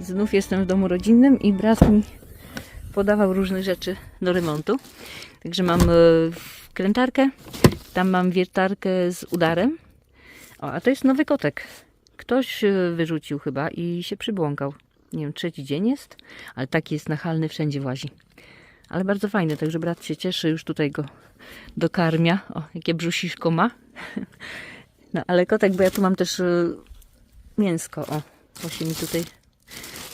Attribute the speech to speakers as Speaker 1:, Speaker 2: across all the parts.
Speaker 1: Znów jestem w domu rodzinnym i brat mi podawał różne rzeczy do remontu. Także mam e, krętarkę, tam mam wiertarkę z udarem. O, a to jest nowy kotek. Ktoś e, wyrzucił chyba i się przybłąkał. Nie wiem, trzeci dzień jest, ale taki jest nachalny, wszędzie włazi. Ale bardzo fajny, także brat się cieszy, już tutaj go dokarmia. O, jakie brzusiszko ma. No, ale kotek, bo ja tu mam też y, mięsko. O, właśnie mi tutaj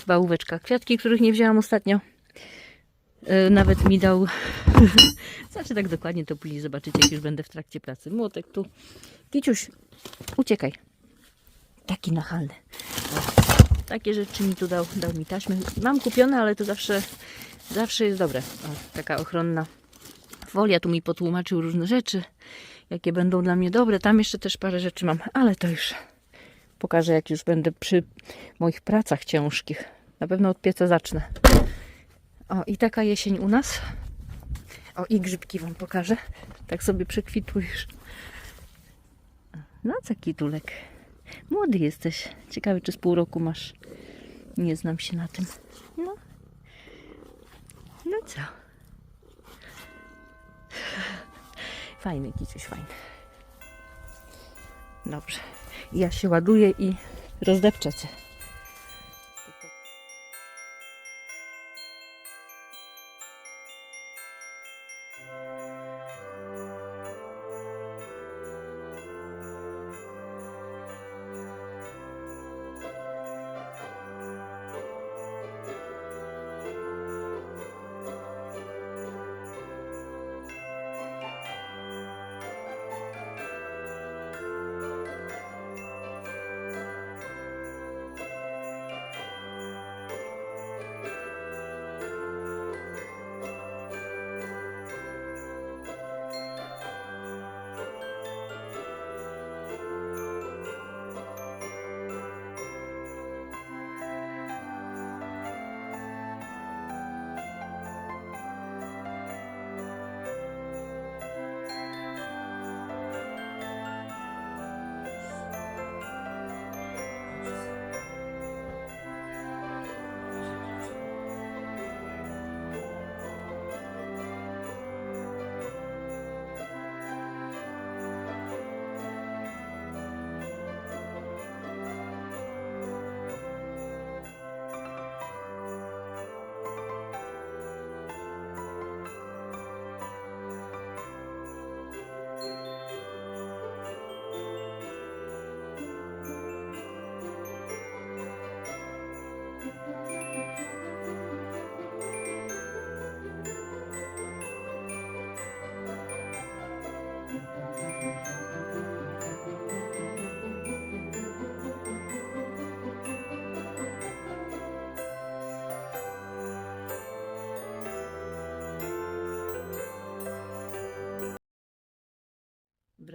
Speaker 1: chyba łóweczka kwiatki, których nie wzięłam ostatnio. Y, Nawet mi dał, znaczy tak dokładnie to później zobaczycie, jak już będę w trakcie pracy. Młotek tu. Kiciuś, uciekaj. Taki nachalny. Takie rzeczy mi tu dał, dał mi taśmy. Mam kupione, ale to zawsze, zawsze jest dobre. O, taka ochronna folia tu mi potłumaczył różne rzeczy, jakie będą dla mnie dobre. Tam jeszcze też parę rzeczy mam, ale to już pokażę, jak już będę przy moich pracach ciężkich. Na pewno od pieca zacznę. O, i taka jesień u nas. O, i grzybki Wam pokażę. Tak sobie przekwitujesz. No, co kitulek. Młody jesteś. Ciekawy, czy z pół roku masz. Nie znam się na tym. No. No co? Fajny kiciuś, fajny. Dobrze. Ja się ładuję i rozdepczę cię.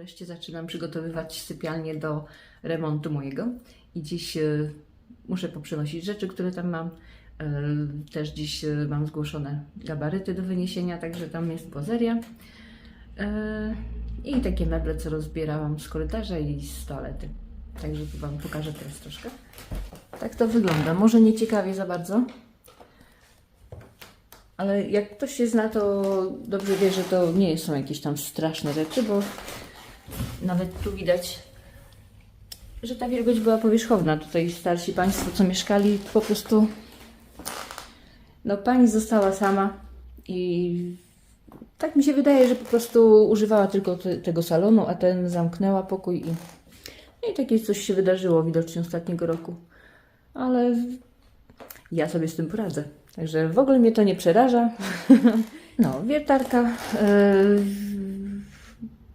Speaker 1: Wreszcie zaczynam przygotowywać sypialnię do remontu mojego i dziś e, muszę poprzenosić rzeczy, które tam mam. E, Też dziś e, mam zgłoszone gabaryty do wyniesienia, także tam jest płazeria. E, I takie meble, co rozbierałam z korytarza i z toalety. Także tu Wam pokażę teraz troszkę. Tak to wygląda. Może nie ciekawie za bardzo, ale jak ktoś się zna, to dobrze wie, że to nie są jakieś tam straszne rzeczy, bo nawet tu widać, że ta wielkość była powierzchowna. Tutaj starsi Państwo, co mieszkali, po prostu. No, pani została sama i tak mi się wydaje, że po prostu używała tylko te, tego salonu, a ten zamknęła pokój i, no i takie coś się wydarzyło widocznie ostatniego roku. Ale ja sobie z tym poradzę. Także w ogóle mnie to nie przeraża. No, wiertarka. Yy,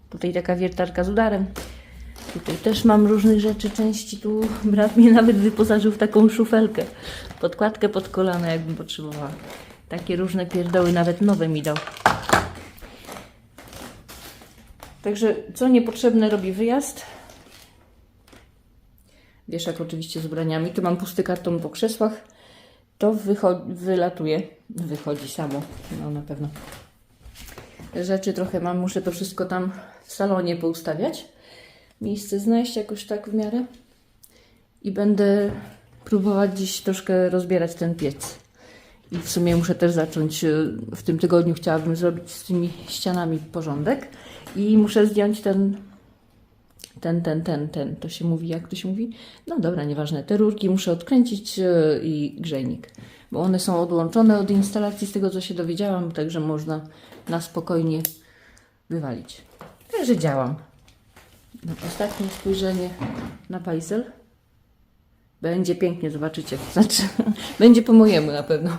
Speaker 1: Tutaj taka wiertarka z udarem. Tutaj też mam różnych rzeczy, części. Tu brat mnie nawet wyposażył w taką szufelkę. Podkładkę pod kolana, jakbym potrzebowała. Takie różne pierdoły, nawet nowe mi dał. Także co niepotrzebne robi wyjazd. Wieszak oczywiście z ubraniami. Tu mam pusty karton po krzesłach. To wylatuje. Wychodzi samo. No na pewno rzeczy trochę mam, muszę to wszystko tam w salonie poustawiać. Miejsce znaleźć jakoś tak w miarę. I będę próbować dziś troszkę rozbierać ten piec. I w sumie muszę też zacząć, y, w tym tygodniu chciałabym zrobić z tymi ścianami porządek i muszę zdjąć ten, ten, ten, ten, ten, to się mówi, jak to się mówi? No dobra, nieważne, te rurki muszę odkręcić y, i grzejnik, bo one są odłączone od instalacji, z tego co się dowiedziałam, także można na spokojnie wywalić. Także działam. No, ostatnie spojrzenie na pajzel. Będzie pięknie, zobaczycie. Znaczy, będzie po mojemu na pewno.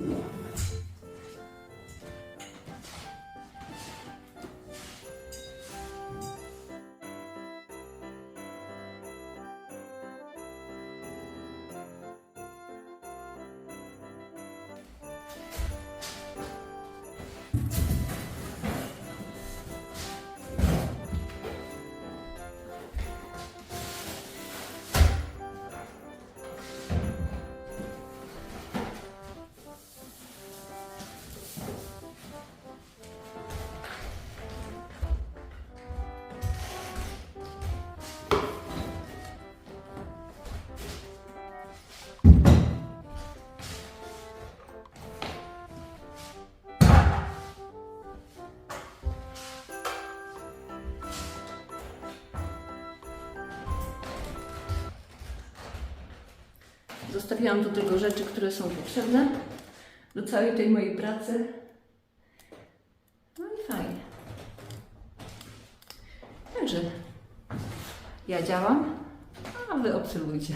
Speaker 1: Thank. Zostawiłam do tego rzeczy, które są potrzebne do całej tej mojej pracy. No i fajnie. Także ja działam, a Wy obserwujcie.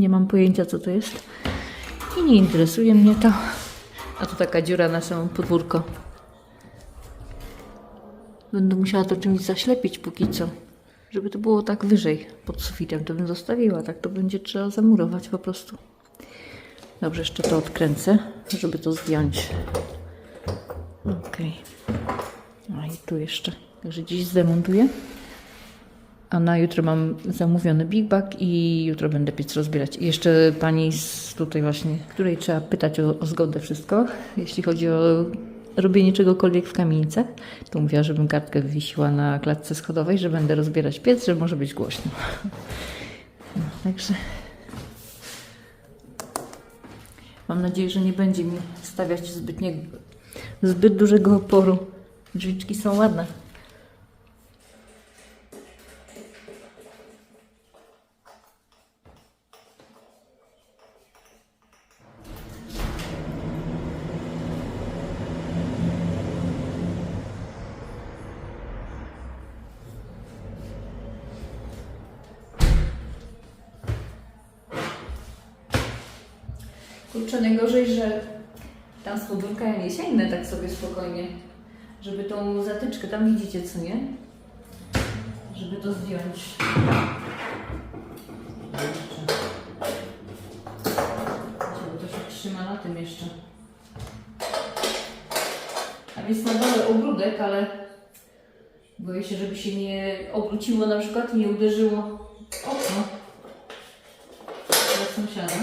Speaker 1: Nie mam pojęcia, co to jest. I nie interesuje mnie to. A tu taka dziura na samą podwórko. Będę musiała to czymś zaślepić póki co. Żeby to było tak wyżej pod sufitem, to bym zostawiła. Tak to będzie trzeba zamurować po prostu. Dobrze, jeszcze to odkręcę, żeby to zdjąć. Okej. A i tu jeszcze. Także dziś zdemontuję. A na jutro mam zamówiony Big Bag i jutro będę piec rozbierać. I jeszcze pani z tutaj właśnie, której trzeba pytać o, o zgodę wszystko, jeśli chodzi o robienie czegokolwiek w kamienicach, to mówiła, żebym kartkę wywiesiła na klatce schodowej, że będę rozbierać piec, że może być głośno. No, także mam nadzieję, że nie będzie mi stawiać zbytnie, zbyt dużego oporu. Drzwiczki są ładne. Kurczę, najgorzej, że tam z podwórka ja nie sięgnę tak sobie spokojnie, żeby tą zatyczkę, tam widzicie co nie? Żeby to zdjąć. Bo to się trzyma na tym jeszcze. Tam jest na dole ogródek, ale boję się, żeby się nie obróciło na przykład i nie uderzyło okno. Do sąsiada.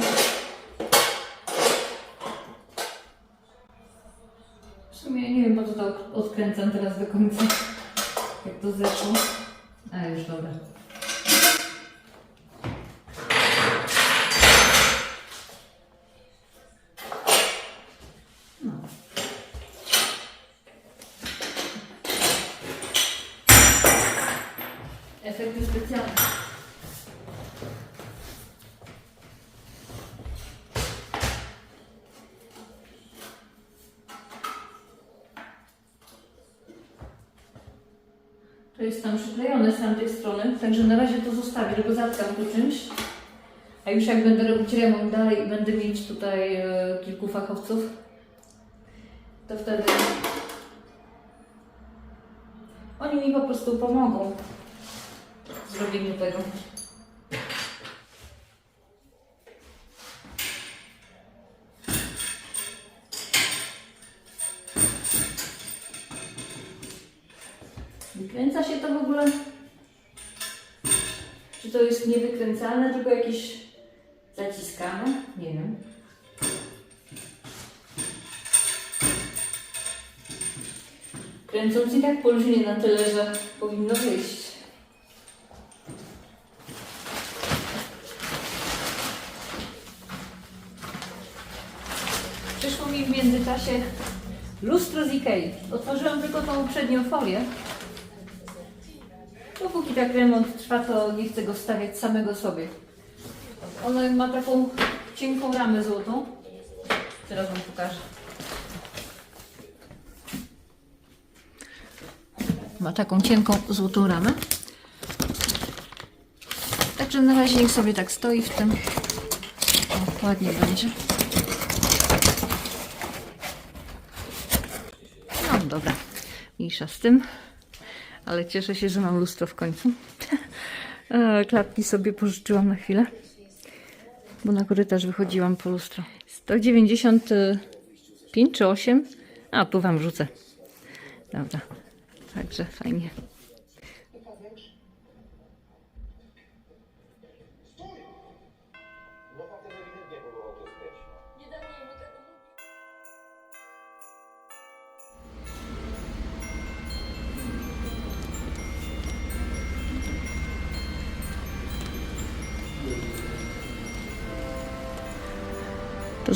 Speaker 1: W sumie nie wiem po co to odkręcam teraz do końca. Jak to zeszło. A już dobra. No. Efekty specjalne. To jest tam przyklejone z tamtej strony, także na razie to zostawię, tylko zatkam tu czymś. A już jak będę robić remont dalej i będę mieć tutaj e, kilku fachowców, to wtedy oni mi po prostu pomogą w zrobieniu tego. Wykręca się to w ogóle? Czy to jest niewykręcane, tylko jakieś zaciskane? Nie wiem. Kręcąc i tak polżnie na tyle, że powinno wyjść. Przyszło mi w międzyczasie lustro z Ikei. Otworzyłam tylko tą przednią folię. Dopóki tak remont trwa, to nie chcę go wstawiać samego sobie. Ono ma taką cienką ramę złotą. Teraz Wam pokażę. Ma taką cienką złotą ramę. Także na razie niech sobie tak stoi w tym. O, ładnie będzie. No dobra, mniejsza z tym. Ale cieszę się, że mam lustro w końcu. E, Klapki sobie pożyczyłam na chwilę, bo na korytarz wychodziłam po lustro. 195 czy 8? A, tu Wam rzucę. Dobra, także fajnie.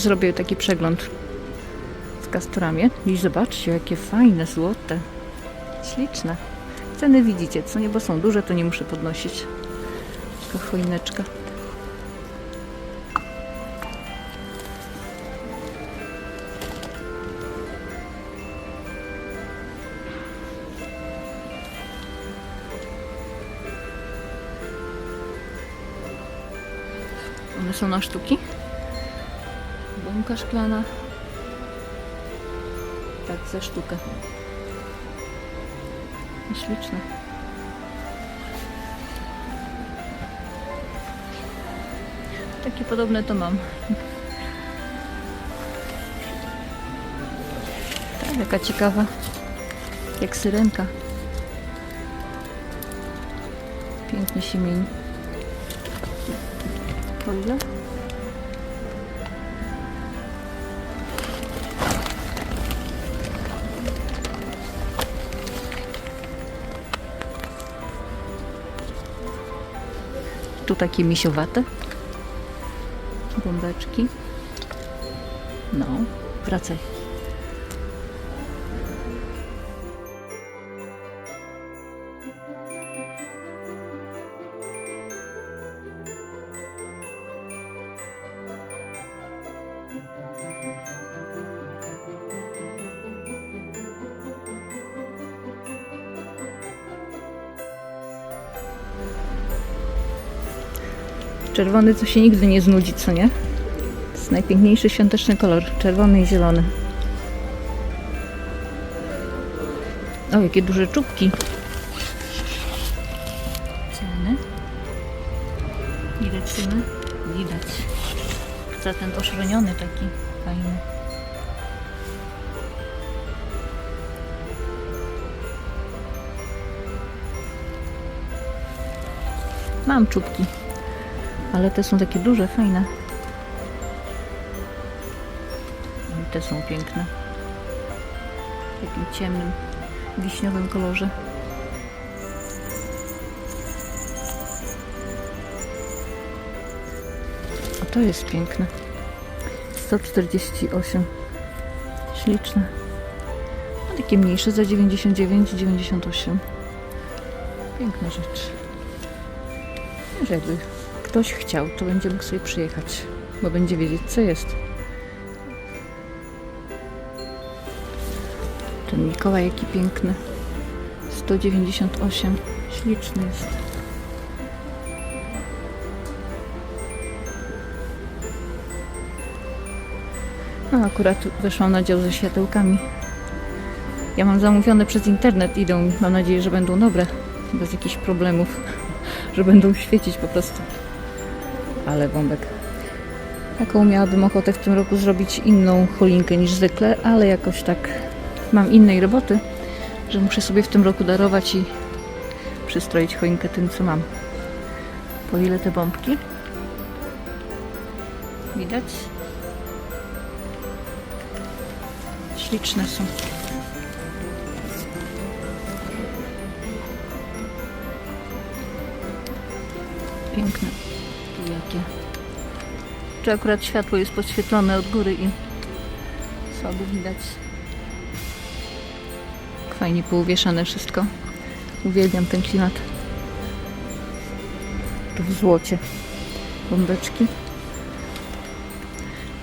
Speaker 1: Zrobię taki przegląd z kastorami. I zobaczcie, jakie fajne, złote. Śliczne. Ceny widzicie, co nie, bo są duże, to nie muszę podnosić. Taka choineczka. One są na sztuki. Bąka szklana. Tak, za sztukę. Śliczne. Takie podobne to mam. Tak, jaka ciekawa. Jak syrenka. Pięknie się mieni. Po? Tu takie misiowate. Bombeczki. No, wracaj. Czerwony to się nigdy nie znudzi, co nie? jest najpiękniejszy świąteczny kolor. Czerwony i zielony. O, jakie duże czubki. Ceny. Widać ceny? Widać. Za ten oszroniony taki fajny. Mam czubki, ale te są takie duże, fajne. I te są piękne. W takim ciemnym, wiśniowym kolorze. A to jest piękne. 148. Śliczne. A takie mniejsze za 99,98. Piękna rzecz. Że jakby ktoś chciał, to będzie mógł sobie przyjechać, bo będzie wiedzieć, co jest. Ten Mikołaj jaki piękny. 198. Śliczny jest. No akurat weszłam na dział ze światełkami. Ja mam zamówione przez internet, idą. Mam nadzieję, że będą dobre, bez jakichś problemów, że będą świecić po prostu. Ale bombek. Taką miałabym ochotę w tym roku zrobić inną choinkę niż zwykle, ale jakoś tak mam innej roboty, że muszę sobie w tym roku darować i przystroić choinkę tym, co mam. Po ile te bombki? Widać? Śliczne są. Piękne. Tu jakie. Czy akurat światło jest podświetlone od góry i słabo widać. Fajnie pouwieszane wszystko. Uwielbiam ten klimat. Tu w złocie. Bombeczki.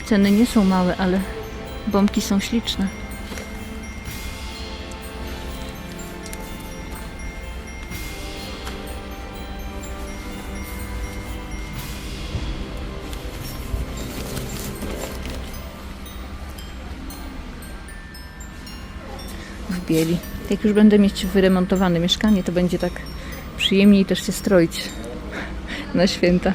Speaker 1: Ceny nie są małe, ale bombki są śliczne. W bieli. Jak już będę mieć wyremontowane mieszkanie, to będzie tak przyjemniej też się stroić na święta.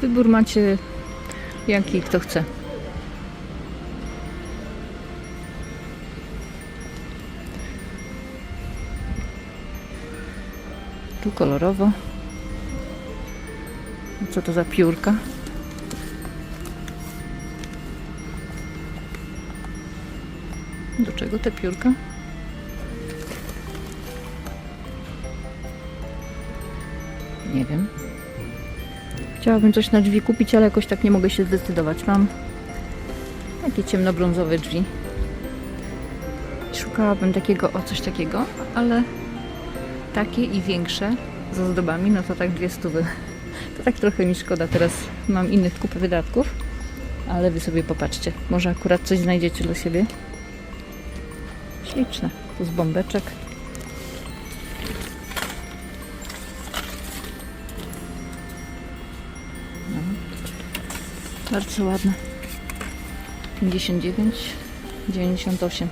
Speaker 1: Wybór macie jaki kto chce. Tu kolorowo. Co to za piórka? Czego te piórka? Nie wiem. Chciałabym coś na drzwi kupić, ale jakoś tak nie mogę się zdecydować. Mam takie ciemnobrązowe drzwi. Szukałabym takiego, o coś takiego, ale takie i większe z ozdobami, no to tak dwie stówy. To tak trochę mi szkoda, teraz mam innych kupy wydatków, ale wy sobie popatrzcie. Może akurat coś znajdziecie dla siebie. Śliczne. Tu z bombeczek. No. Bardzo ładne. 59, 98.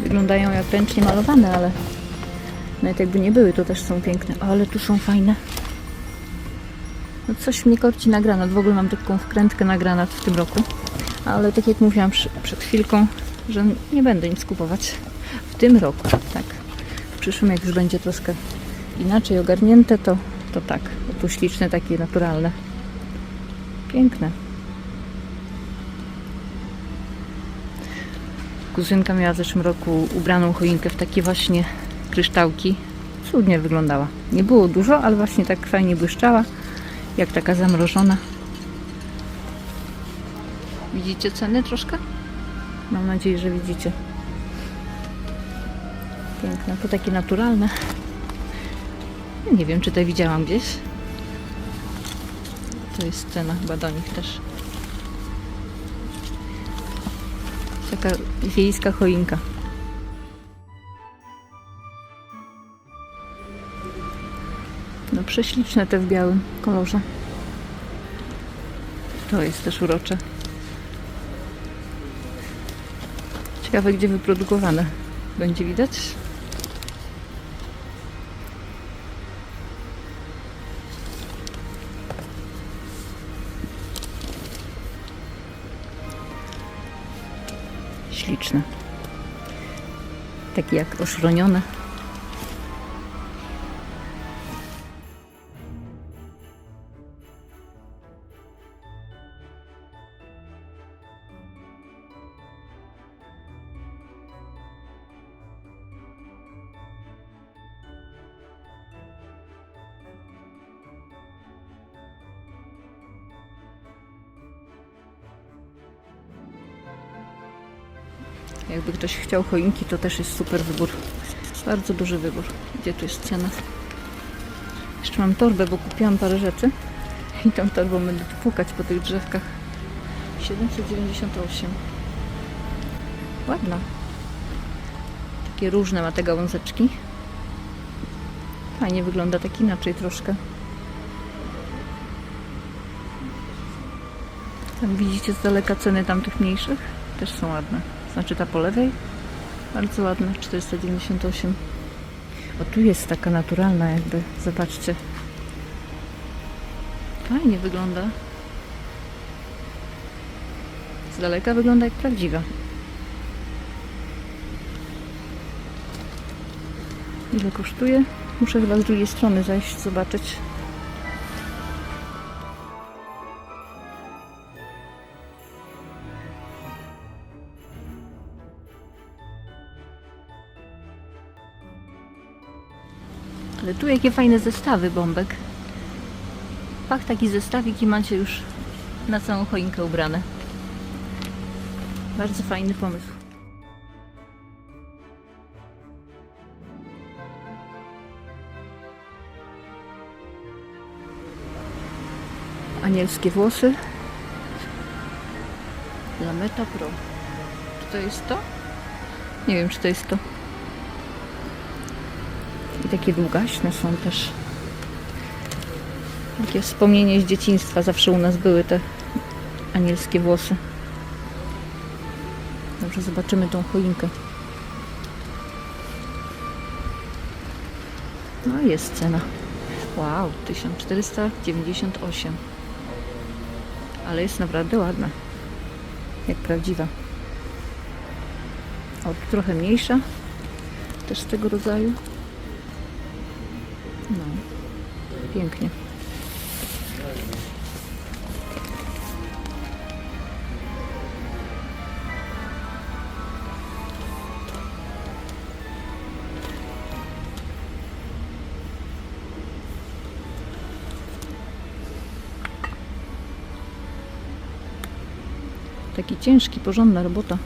Speaker 1: Wyglądają jak ręcznie malowane, ale nawet jakby nie były, to też są piękne. Ale tu są fajne. No coś mnie korci na granat. W ogóle mam taką wkrętkę na granat w tym roku. Ale tak jak mówiłam przed chwilką, że nie będę nic kupować w tym roku. Tak. W przyszłym, jak już będzie troszkę inaczej ogarnięte, to, to tak. Tu śliczne, takie naturalne. Piękne. Kuzynka miała w zeszłym roku ubraną choinkę w takie właśnie kryształki. Cudnie wyglądała. Nie było dużo, ale właśnie tak fajnie błyszczała, jak taka zamrożona. Widzicie ceny troszkę? Mam nadzieję, że widzicie. Piękne, to takie naturalne. Nie wiem, czy te widziałam gdzieś. To jest cena chyba do nich też. Taka wiejska choinka. Prześliczne te w białym kolorze. To jest też urocze. Ciekawe, gdzie wyprodukowane. Będzie widać? Śliczne. Takie jak oszronione. Jakby ktoś chciał choinki, to też jest super wybór. Bardzo duży wybór. Gdzie tu jest cena? Jeszcze mam torbę, bo kupiłam parę rzeczy. I tą torbą będę pukać po tych drzewkach. 798. Ładna. Takie różne ma te gałązeczki. Fajnie wygląda, tak inaczej troszkę. Tam widzicie z daleka ceny tamtych mniejszych? Też są ładne. Znaczy ta po lewej? Bardzo ładna, 498. O tu jest taka naturalna jakby, zobaczcie. Fajnie wygląda. Z daleka wygląda jak prawdziwa. Ile kosztuje? Muszę chyba z drugiej strony zajść, zobaczyć. Tu jakie fajne zestawy bombek. Pach taki zestawik i macie już na całą choinkę ubrane. Bardzo fajny pomysł. Anielskie włosy. Lameta Pro. Czy to jest to? Nie wiem, czy to jest to. I takie długaśne są też. Takie wspomnienie z dzieciństwa. Zawsze u nas były te anielskie włosy. Dobrze, zobaczymy tą choinkę. No jest cena. Wow, 1498. Ale jest naprawdę ładna. Jak prawdziwa. O, trochę mniejsza. Też tego rodzaju. No, pięknie. Taki ciężki, porządna robota.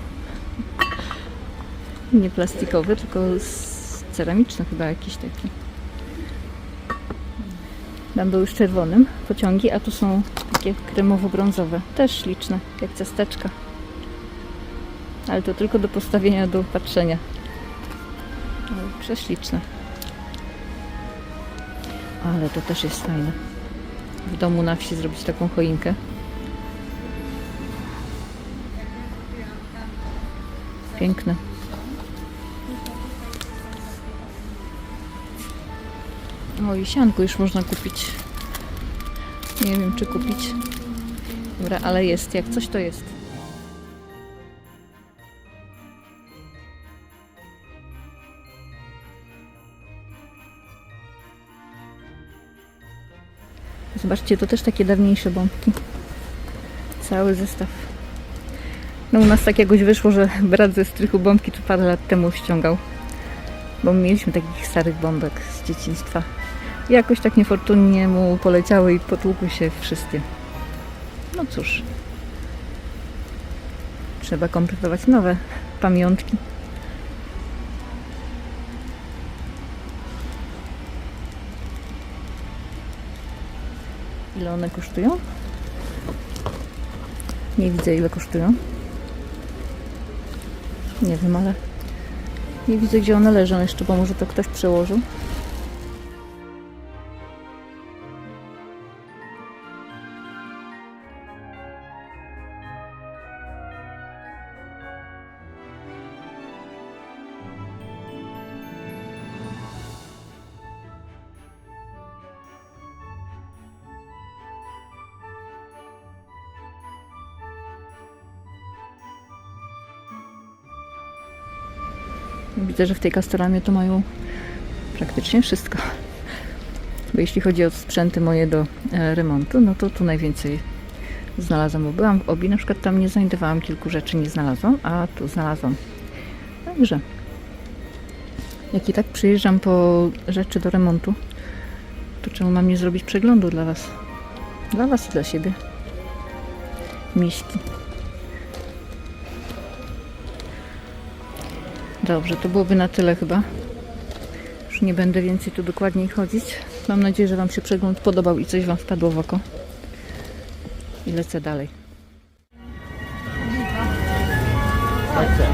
Speaker 1: Nie plastikowy, tylko z- ceramiczny chyba jakiś taki. Tam były z czerwonym pociągi, a tu są takie kremowo-brązowe. Też śliczne, jak ciasteczka. Ale to tylko do postawienia do patrzenia. Ale prześliczne. Ale to też jest fajne. W domu na wsi zrobić taką choinkę. Piękne. O, i już można kupić. Nie wiem, czy kupić. Dobra, ale jest. Jak coś, to jest. Zobaczcie, to też takie dawniejsze bombki. Cały zestaw. No u nas tak jakoś wyszło, że brat ze strychu bombki tu parę lat temu ściągał. Bo mieliśmy takich starych bombek z dzieciństwa. Jakoś tak niefortunnie mu poleciały i potłukły się wszystkie. No cóż. Trzeba kompletować nowe pamiątki. Ile one kosztują? Nie widzę ile kosztują. Nie wiem, ale nie widzę gdzie one leżą jeszcze, bo może to ktoś przełożył. Widzę, że w tej kastoramie to mają praktycznie wszystko. Bo jeśli chodzi o sprzęty moje do e, remontu, no to tu najwięcej znalazłam. Bo byłam w obi, na przykład tam nie znajdowałam kilku rzeczy, nie znalazłam, a tu znalazłam. Także, jak i tak przyjeżdżam po rzeczy do remontu, to czemu mam nie zrobić przeglądu dla Was? Dla Was i dla siebie. Miśki. Dobrze, to byłoby na tyle chyba. Już nie będę więcej tu dokładniej chodzić. Mam nadzieję, że Wam się przegląd podobał i coś Wam wpadło w oko. I lecę dalej.
Speaker 2: Tak, tak.